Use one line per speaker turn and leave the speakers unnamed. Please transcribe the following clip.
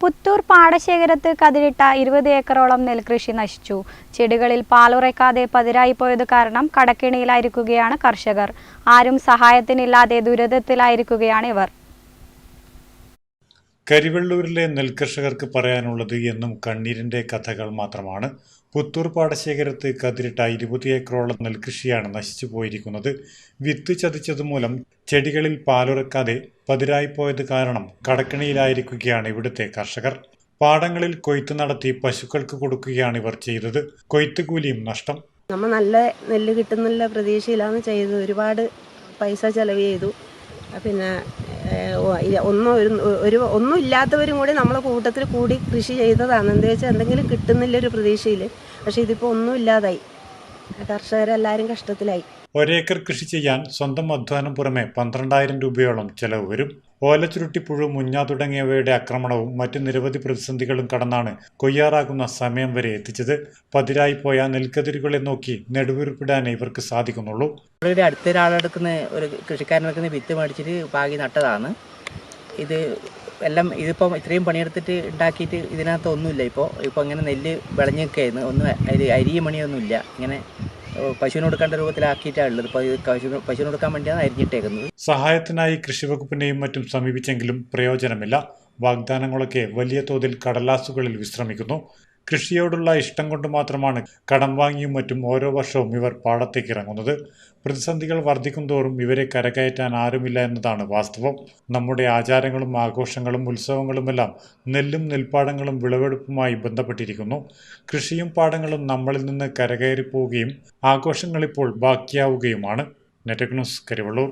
പുത്തൂർ പാടശേഖരത്ത് കതിരിട്ട ഇരുപത് ഏക്കറോളം നെൽകൃഷി നശിച്ചു. ചെടികളിൽ പാലുറയ്ക്കാതെ പതിരായി പോയത് കാരണം കടക്കിണിയിലായിരിക്കുകയാണ് കർഷകർ. ആരും സഹായത്തിനില്ലാതെ ദുരിതത്തിലായിരിക്കുകയാണ് ഇവർ.
കരിവെള്ളൂരിലെ നെൽകർഷകർക്ക് പറയാനുള്ളത് എന്നും കണ്ണീരിന്റെ കഥകൾ മാത്രമാണ്. പുത്തൂർ പാടശേഖരത്ത് കതിരിട്ട ഇരുപത് ഏക്കറോളം നെൽകൃഷിയാണ് നശിച്ചു പോയിരിക്കുന്നത്. വിത്ത് ചതിച്ചതുമൂലം ചെടികളിൽ പാലുറക്കാതെ പതിരായിപ്പോയത് കാരണം കടക്കിണിയിലായിരിക്കുകയാണ് ഇവിടുത്തെ കർഷകർ. പാടങ്ങളിൽ കൊയ്ത്ത് നടത്തി പശുക്കൾക്ക് കൊടുക്കുകയാണ് ഇവർ ചെയ്തത്. കൊയ്ത്ത് കൂലിയും നഷ്ടം.
നമ്മൾ നല്ല നെല്ല് കിട്ടുന്നുള്ള പ്രതീക്ഷയിലാണ് ചെയ്തത്. ഒരുപാട് പൈസ ചെലവ് ചെയ്തു. പിന്നെ ഒന്നും ഒരു ഒന്നും ഇല്ലാത്തവരും കൂടി നമ്മളെ കൂട്ടത്തിൽ കൂടി കൃഷി ചെയ്തതാണ് എന്താ വെച്ചാൽ എന്തെങ്കിലും കിട്ടുന്നില്ല ഒരു പ്രതീക്ഷയിൽ പക്ഷേ ഇതിപ്പോൾ ഒന്നും ഇല്ലാതായി. കർഷകരെല്ലാവരും കഷ്ടത്തിലായി.
ഒരേക്കർ കൃഷി ചെയ്യാൻ സ്വന്തം അധ്വാനം പുറമെ പന്ത്രണ്ടായിരം രൂപയോളം ചെലവ് വരും. ഓലച്ചുരുട്ടിപ്പുഴു മുഞ്ഞ തുടങ്ങിയവയുടെ ആക്രമണവും മറ്റു നിരവധി പ്രതിസന്ധികളും കടന്നാണ് കൊയ്യാറാകുന്ന സമയം വരെ എത്തിച്ചത്. പതിരായി പോയ നെൽക്കതിരുകളെ നോക്കി നെടുവീർപ്പിടാനേ ഇവർക്ക് സാധിക്കുന്നുള്ളൂ.
അടുത്തൊരാളെടുക്കുന്ന ഒരു കൃഷിക്കാരനെടുക്കുന്ന വിത്ത് മേടിച്ചിട്ട് പാകി നട്ടതാണ്. ഇത് എല്ലാം ഇതിപ്പം ഇത്രയും പണിയെടുത്തിട്ട് ഉണ്ടാക്കിയിട്ട് ഇതിനകത്ത് ഒന്നുമില്ല. ഇപ്പോൾ ഇപ്പോൾ ഇങ്ങനെ നെല്ല് വിളഞ്ഞ് നിൽക്കുകയായിരുന്നു ഒന്നും അരി അരിയും മണിയൊന്നുമില്ല ഇങ്ങനെ പശുവിന് കൊടുക്കേണ്ട രൂപത്തിലാക്കിയിട്ടാണ് ഉള്ളത് ഇപ്പോൾ പശുവിന് പശുവിന് കൊടുക്കാൻ വേണ്ടിയാണ് അരിഞ്ഞിട്ടേക്കുന്നത്.
സഹായത്തിനായി കൃഷിവകുപ്പിനെയും മറ്റും സമീപിച്ചെങ്കിലും പ്രയോജനമില്ല. വാഗ്ദാനങ്ങളൊക്കെ വലിയ തോതിൽ കടലാസുകളിൽ വിശ്രമിക്കുന്നു. കൃഷിയോടുള്ള ഇഷ്ടം കൊണ്ട് മാത്രമാണ് കടം വാങ്ങിയും മറ്റും ഓരോ വർഷവും ഇവർ പാടത്തേക്ക് ഇറങ്ങുന്നത്. പ്രതിസന്ധികൾ വർദ്ധിക്കുന്തോറും ഇവരെ കരകയറ്റാൻ ആരുമില്ല എന്നതാണ് വാസ്തവം. നമ്മുടെ ആചാരങ്ങളും ആഘോഷങ്ങളും ഉത്സവങ്ങളുമെല്ലാം നെല്ലും നെൽപ്പാടങ്ങളും വിളവെടുപ്പുമായി ബന്ധപ്പെട്ടിരിക്കുന്നു. കൃഷിയും പാടങ്ങളും നമ്മളിൽ നിന്ന് കരകയറിപ്പോവുകയും ആഘോഷങ്ങൾ ഇപ്പോൾ ബാക്കിയാവുകയുമാണ്. നെറ്റക് ന്യൂസ് കരിവള്ളൂർ.